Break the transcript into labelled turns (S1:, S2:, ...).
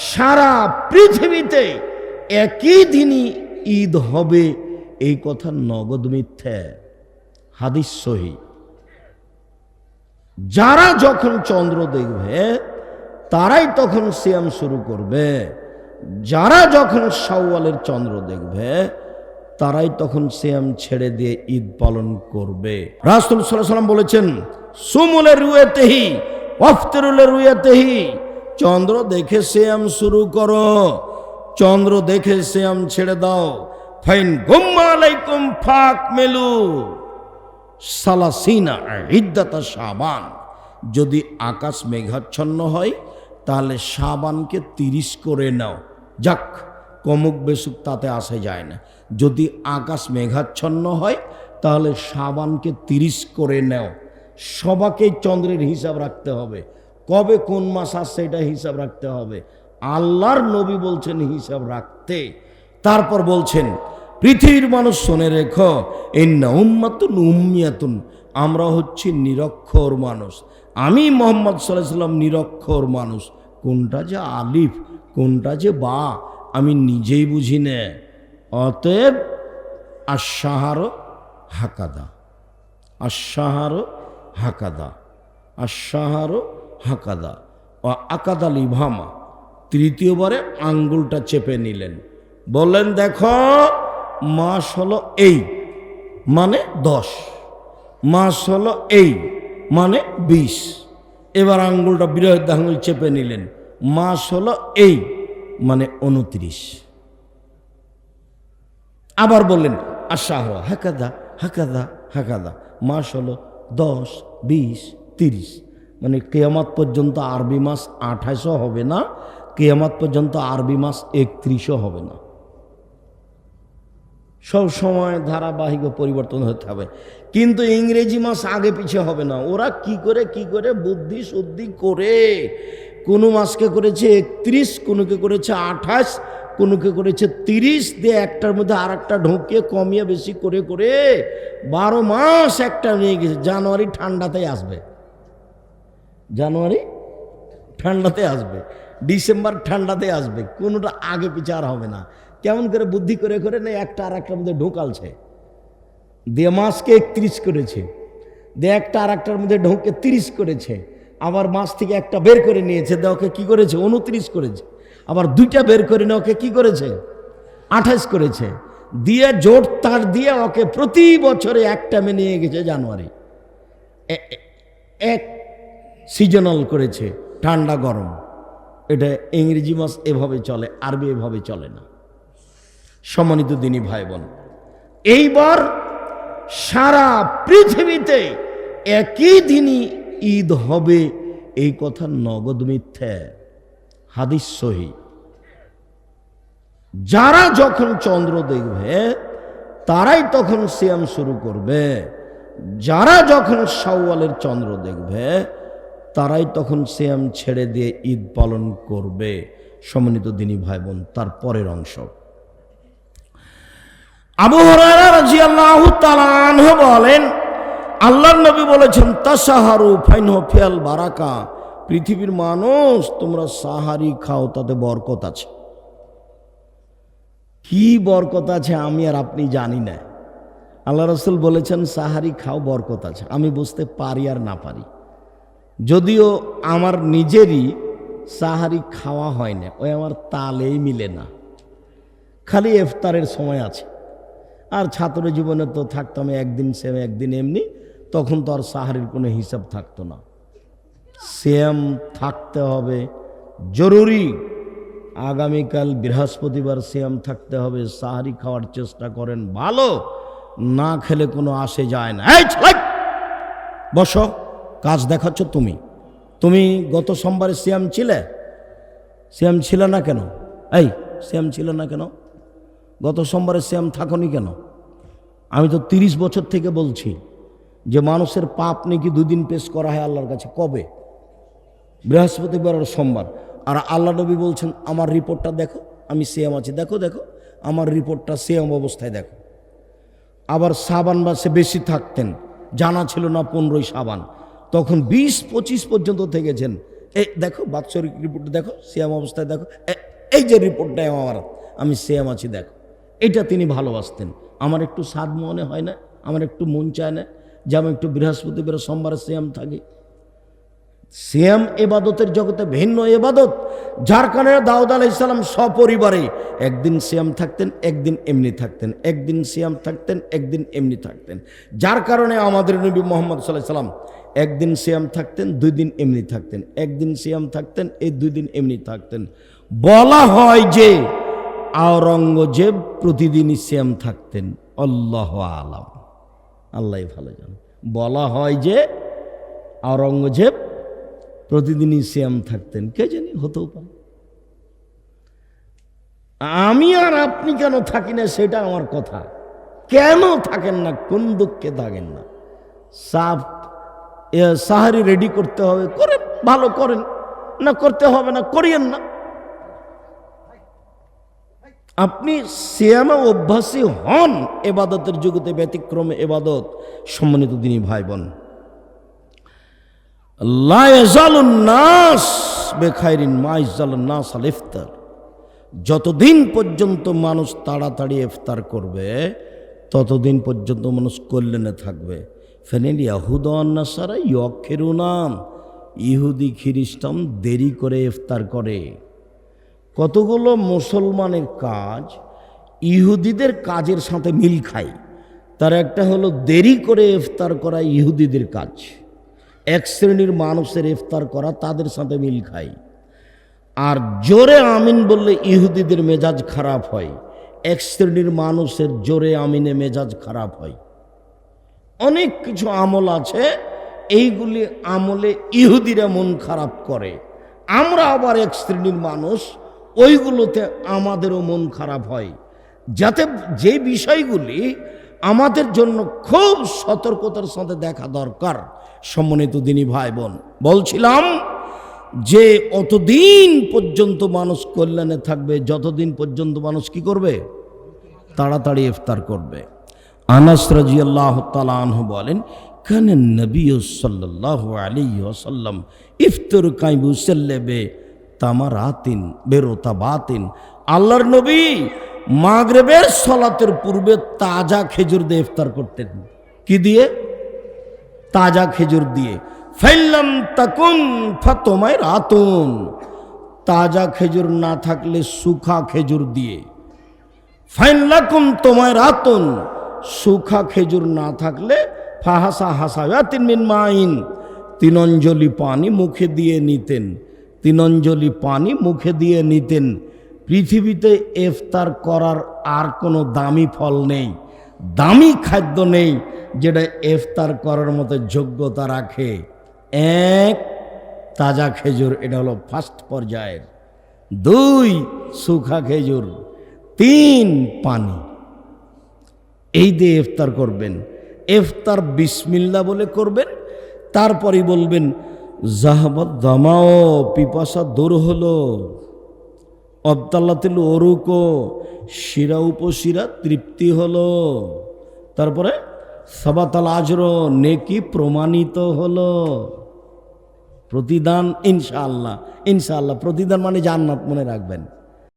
S1: সারা পৃথিবীতে একই দিনই ঈদ হবে। এই কথা নগদ মিথ্যে। হাদিস সহি। যারা যখন চন্দ্র দেখবে, তারাই তখন সিয়াম শুরু করবে। যারা যখন শাওয়ালের চন্দ্র দেখবে, তারাই তখন সিয়াম ছেড়ে দিয়ে ঈদ পালন করবে। রাসুল সাল্লাম বলেছেন, সুমুলের রুয়েতেহি অফতরুলের রুয়েতেহি চন্দ্র দেখে সিয়াম শুরু করো। চন্দ্র দেখে সিয়াম ছেড়ে দাও। ফাইন গুম্মা আলাইকুম, ফাক মেলু। সালাসিনা ইদ্দাতা সাবান যদি আকাশ মেঘাচ্ছন্ন হয়, তাহলে সাবানকে তিরিশ করে নাও। যাক, কমুক বেসুক, তাতে আসে যায় না। যদি আকাশ মেঘাচ্ছন্ন হয়, তাহলে সাবানকে তিরিশ করে নাও। সবাকেই চন্দ্রের হিসাব রাখতে হবে। কবে কোন মাস আসছে এটা হিসাব রাখতে হবে। আল্লাহর নবী বলছেন হিসাব রাখতে। তারপর বলছেন, পৃথিবীর মানুষ শোনে রেখো এই উম্মাতুন উম্মিয়াতুন আমরা হচ্ছি নিরক্ষর মানুষ। আমি মোহাম্মদ সাল্লাহ সাল্লাম নিরক্ষর মানুষ। কোনটা যে আলিফ, কোনটা যে বা, আমি নিজেই বুঝি নে। অতএব আশাহার হাকাদা। আশাহার হাকাদা। আশাহার হাকাদা ও আকাদা লিভামা। তৃতীয়বারে আঙ্গুলটা চেপে নিলেন। বললেন, দেখো, মাস হলো এই মানে দশ। মাস হলো এই মানে বিশ। এবার আঙ্গুলটা বৃহৎ আঙ্গুল চেপে নিলেন। মাস হলো এই মানে উনত্রিশ। আবার বললেন আশাহ হাকাদা হাকাদা হাকাদা। মাস হলো দশ, বিশ, তিরিশ। মানে কেয়ামাত পর্যন্ত আরবি মাস আঠাশও হবে না, কেয়ামাত পর্যন্ত আরবি মাস একত্রিশও হবে না। সব সময় ধারাবাহিক পরিবর্তন হতে হবে। কিন্তু ইংরেজি মাস আগে পিছিয়ে হবে না। ওরা কি করে কি করে? বুদ্ধি, শুদ্ধি করে। কোনো মাসকে করেছে একত্রিশ, কোনোকে করেছে আঠাশ, কোনোকে করেছে তিরিশ, দিয়ে একটার মধ্যে আর একটা ঢুকিয়ে কমিয়ে বেশি করে করে বারো মাস একটা নিয়ে গেছে। জানুয়ারি ঠান্ডাতেই আসবে। জানুয়ারি ঠান্ডাতে আসবে, ডিসেম্বর ঠান্ডাতে আসবে, কোনোটা আগে পিছে আর হবে না। কেমন করে বুদ্ধি করে করে না একটা আর একটার মধ্যে ঢোকালছে। দিয়ে মাসকে একত্রিশ করেছে দিয়ে একটা আর একটার মধ্যে ঢোকে তিরিশ করেছে, আবার মাস থেকে একটা বের করে নিয়েছে দিয়ে ওকে কী করেছে? উনত্রিশ করেছে, আবার দুইটা বের করে নিয়ে ওকে কী করেছে? আঠাশ করেছে, দিয়ে জোট তার দিয়ে ওকে প্রতি বছরে একটা মে নিয়ে গেছে জানুয়ারি। এক সিজনাল করেছে, ঠান্ডা, গরম। এটা ইংরেজি মাস এভাবে চলে, আরবি এভাবে চলে না। সম্মানিত দিনী ভাই বোন এইবার সারা পৃথিবীতে একই দিনই ঈদ হবে, এই কথা নগদ মিথ্যে। হাদিস সহি। যারা যখন চন্দ্র দেখবে, তারাই তখন সিয়াম শুরু করবে। যারা যখন শাওয়ালের চন্দ্র দেখবে তারাই তখন সিয়াম ছেড়ে দিয়ে ঈদ পালন করবে, সম্মানিত দিনী ভাই বোন তার পরের অংশ। আবু হুরায়রা রাদিয়াল্লাহু তাআলা বলেন, আল্লাহর নবী বলেছেন, তাসাহারু ফাইনহ ফিয়াল বারাকা পৃথিবীর মানুষ, তোমরা সাহারি খাও, তাতে বরকত আছে। কি বরকত আছে আমি আর আপনি জানি না। আল্লাহ রসুল বলেছেন, সাহারি খাও, বরকত আছে। আমি বুঝতে পারি আর না পারি। যদিও আমার নিজেরই সাহারি খাওয়া হয় না ওই আমার তালেই মিলে না। খালি ইফতারের সময় আছে। আর ছাত্র জীবনে তো থাকতাম একদিন সেম একদিন এমনি, তখন তো আর সাহারির কোনো হিসাব থাকতো না। সেম থাকতে হবে, জরুরি। আগামীকাল বৃহস্পতিবার সেম থাকতে হবে, সাহারি খাওয়ার চেষ্টা করেন ভালো, না খেলে কোনো আসে যায় না। বসো। কাজ দেখাচ্ছ তুমি। তুমি গত সোমবারে সিয়াম ছিলে? সিয়াম ছিল না কেন? এই, সিয়াম ছিল না কেন? গত সোমবারে শ্যাম থাকনি কেন? আমি তো তিরিশ বছর থেকে বলছি যে মানুষের পাপ নাকি দুদিন পেশ করা হয় আল্লাহর কাছে। কবে? বৃহস্পতিবার আর সোমবার। আর আল্লাহ নবী বলছেন, আমার রিপোর্টটা দেখো, আমি সিএম আছি। দেখো দেখো, আমার রিপোর্টটা সিএম অবস্থায় দেখো। আবার সাবান মাসে বেশি থাকতেন, জানা ছিল না পনেরোই সাবান। তখন বিশ, পঁচিশ পর্যন্ত থেকেছেন। এই দেখো, বাৎসরিক রিপোর্ট দেখো, সিয়াম অবস্থায় দেখো। এই যে রিপোর্টটা আমার, আমি সিয়াম আছি, দেখো। এটা তিনি ভালোবাসতেন। আমার একটু স্বাদ মনে হয় না, আমার একটু মন চায় না যে আমি একটু বৃহস্পতিবার সোমবারে সিয়াম থাকি। সিয়াম এবাদতের জগতে ভিন্ন এবাদত, যার কারণে দাউদ আলাহ ইসলাম সপরিবারে একদিন সিয়াম থাকতেন, একদিন এমনি থাকতেন, একদিন সিয়াম থাকতেন, একদিন এমনি থাকতেন। যার কারণে আমাদের নবী মোহাম্মদ সাল্লাহ সাল্লাম একদিন সিয়াম থাকতেন দুই দিন এমনি থাকতেন। একদিন সিয়াম থাকতেন, এই দুই দিন এমনি থাকতেন। বলা হয় যে আওরঙ্গজেব প্রতিদিনই সিয়াম থাকতেন। আল্লাহ আলাম। আল্লাহ ভালো জান। বলা হয় যে আওরঙ্গজেব প্রতিদিনই শ্যাম থাকতেন। কে জানি, হতেও পারে। আমি আর আপনি কেন থাকি না, সেটা আমার কথা। কেন থাকেন না, কোন দুঃখে থাকেন না। সাফ সাহারি রেডি করতে হবে। করেন, ভালো করেন। না করতে হবে না, করিয়েন না। আপনি শ্যামা অভ্যাসী হন এবাদতের জগতে ব্যতিক্রমে এবাদত। সম্মানিত দিনী ভাই বোন ইফতার। যতদিন পর্যন্ত মানুষ তাড়াতাড়ি ইফতার করবে, ততদিন পর্যন্ত মানুষ কল্যাণে থাকবে। ফেনেল ইয়াহুদান্নাসারা ইয়ক্ষেরু নাম ইহুদি খ্রিস্টান দেরি করে ইফতার করে। কতগুলো মুসলমানের কাজ ইহুদিদের কাজের সাথে মিল খায়। তার একটা হলো দেরি করে ইফতার করা ইহুদিদের কাজ। এক শ্রেণির মানুষের ইফতার করা তাদের সাথে মিল খায়। আর জোরে আমিন বললে ইহুদিদের মেজাজ খারাপ হয়। এক শ্রেণির মানুষের জোরে আমিনে মেজাজ খারাপ হয়। অনেক কিছু আমল আছে, এইগুলি আমলে ইহুদিরা মন খারাপ করে। আমরা আবার এক শ্রেণির মানুষ, ওইগুলোতে আমাদেরও মন খারাপ হয়। যাতে যে বিষয়গুলি আমাদের জন্য খুব সতর্কতার সাথে দেখা দরকার, সম্মানিত দিনী ভাই বোন বলছিলাম যে অতদিন পর্যন্ত মানুষ কল্যাণে থাকবে, যতদিন পর্যন্ত মানুষ কি করবে? তাড়াতাড়ি ইফতার করবে। আনাস রাজিয়াল্লাহ তালাহ বলেন, কান নবী সাল্লাহ আলী ওসাল্লাম ইফতর কাইবু সাল্লেবে তামারাতিন বেরোতা বাতিন আল্লাহর নবী মাগরেবের সলাতের পূর্বে তাজা খেজুর দিয়ে ইফতার করতেন। কি দিয়ে? তাজা খেজুর দিয়ে। ফাইল্লাম তাকুন ফাতোমায় রাতুন তাজা খেজুর না থাকলে সুখা খেজুর দিয়ে। ফাইনলাকুম তোমায় রাতুন সুখা খেজুর না থাকলে ফাহাসা হাসায়াতিন মিন মাইন তিন অঞ্জলি পানি মুখে দিয়ে নিতেন তিন অঞ্জলি পানি মুখে দিয়ে নিতেন। পৃথিবীতে ইফতার করার আর কোনো দামি ফল নেই, দামি খাদ্য নেই যেটা ইফতার করার মতো যোগ্যতা রাখে। এক, তাজা খেজুর, এটা হলো ফার্স্ট পর্যায়ের। দুই, সুখা খেজুর। তিন, পানি। এই দিয়ে ইফতার করবেন। ইফতার বিসমিল্লা বলে করবেন। তারপরেই বলবেন জাহাবাদ দামাও, পিপাসা দূর হলো। অবতাল্লাতিল অরুকো শিরা উপশিরা তৃপ্তি হলো। তারপরে, সবাতাল আজর, নেকি প্রমাণিত হলো। প্রতিদান ইনশাআল্লাহ ইনশাআল্লাহ, প্রতিদান মানে জান্নাত মনে রাখবেন।